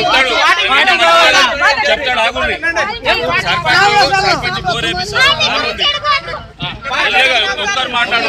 చెప్తాడు చెప్తాడు ఆగుండి సర్పంచ్ సర్పంచ్ ఒక్కరు మాట్లాడు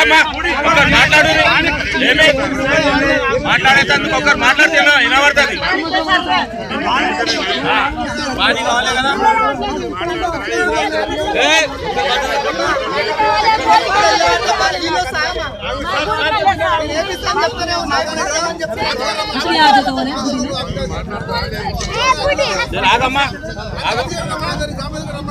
ఒకరు మాట్లాడు. ఏమి? మాట్లాడేటందుకు ఒకరు మాట్లాడితే వినబడుతుంది. మాది కావాలి కదా. జర ఆగమ్మా.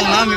tsunami.